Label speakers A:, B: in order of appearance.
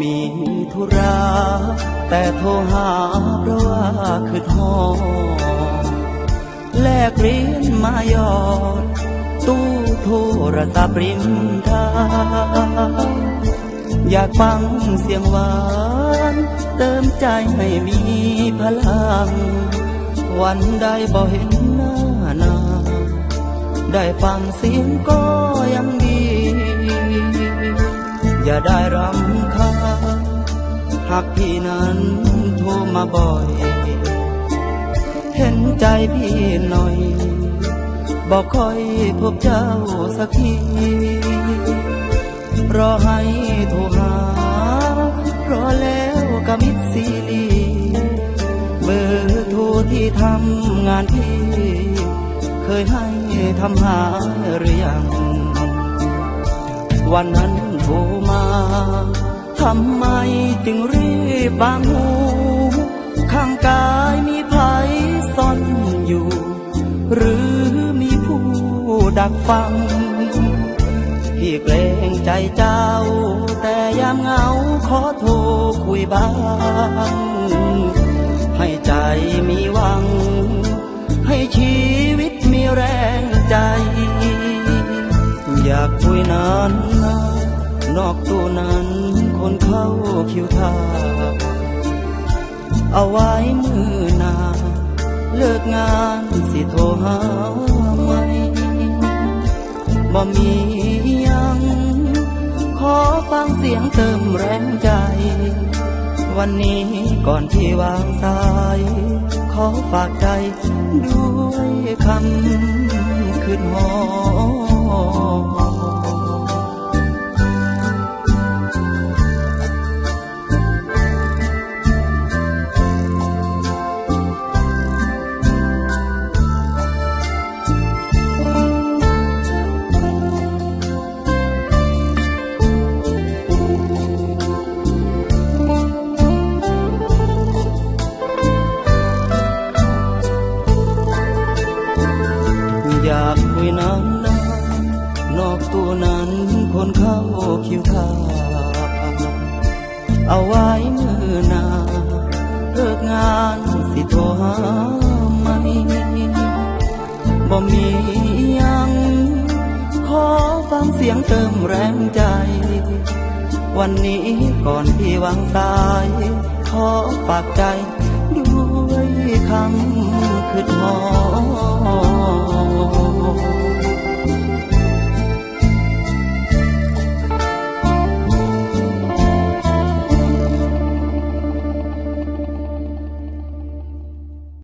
A: มีธุระแต่โทรหาเพราะว่าคือทอแลกเรียญมายอด ตู้โทรศัพท์ริมทางอยากฟังเสียงหวาน เติมใจให้มีพลัง วันใดบ่เห็นหน้านา ได้ฟังเสียงก็ยังดี อย่าได้รำ หากพี่นั้นโทรมาบ่อย เห็นใจพี่หน่อย บอกคอยพบเจ้าสักทีรอให้โทรหารอแล้วก็มิดซีรีเบอร์โทรที่ทำงานพี่ เคยให้ทำหาหรือยัง วันนั้นโทรมาทำไมจึงรี บางหู ข้างกายมีภัยซ่อนอยู่ หรือมีผู้ดักฟัง พี่เกรงใจเจ้า แต่ยามเหงาขอโทรคุยบ้าง ให้ใจมีหวัง ให้ชีวิตมีแรงใจ อยากคุยนานนอกตู้นั้นคนเข้าคิวทา เอาไว้มือหนาเลิกงานสิโทรหาไหมบ่มียัง ขอฟังเสียงเติมแรงใจ วันนี้ก่อนที่วางสาย ขอฝากใจด้วยคำคืนหอ อยากคุยนานนานนอกตัวนั้นคนเข้าคิวทาเอาไว้มือหนาเลิกงานสิโทรหาไหมบ่มียังขอฟังเสียงเติมแรงใจ วันนี้ก่อนพี่วางสาย ขอฝากใจด้วยคำคืดหอ